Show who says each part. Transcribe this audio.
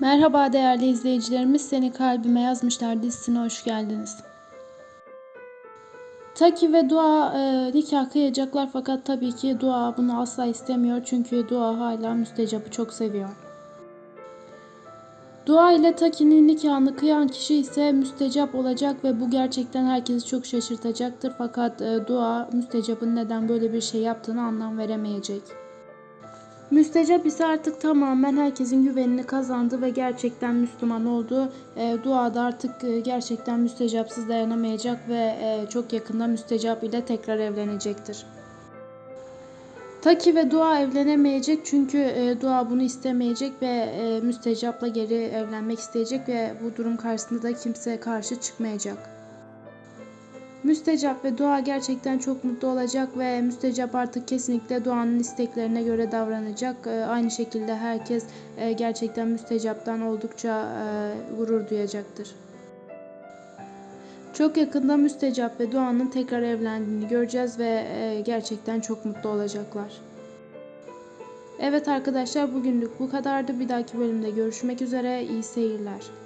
Speaker 1: Merhaba değerli izleyicilerimiz, Seni Kalbime Yazmışlar dizisine hoş geldiniz. Taki ve Dua e, nikah kıyacaklar fakat tabii ki Dua bunu asla istemiyor çünkü Dua hala müstecapı çok seviyor. Dua ile Taki'nin nikahını kıyan kişi ise müstecap olacak ve bu gerçekten herkesi çok şaşırtacaktır fakat e, Dua müstecapın neden böyle bir şey yaptığını anlam veremeyecek. Müstecap ise artık tamamen herkesin güvenini kazandı ve gerçekten Müslüman oldu. E, duada artık e, gerçekten müstecapsız dayanamayacak ve e, çok yakında müstecap ile tekrar evlenecektir. Taki ve Dua evlenemeyecek çünkü e, Dua bunu istemeyecek ve e, müstecapla geri evlenmek isteyecek ve bu durum karşısında da kimse karşı çıkmayacak. Müstecap ve Dua gerçekten çok mutlu olacak ve Müstecap artık kesinlikle Doğan'ın isteklerine göre davranacak. Ee, Aynı şekilde herkes e, gerçekten Müstecap'tan oldukça e, gurur duyacaktır. Çok yakında Müstecap ve Doğan'ın tekrar evlendiğini göreceğiz ve e, gerçekten çok mutlu olacaklar. Evet arkadaşlar bugünlük bu kadardı. Bir dahaki bölümde görüşmek üzere. İyi seyirler.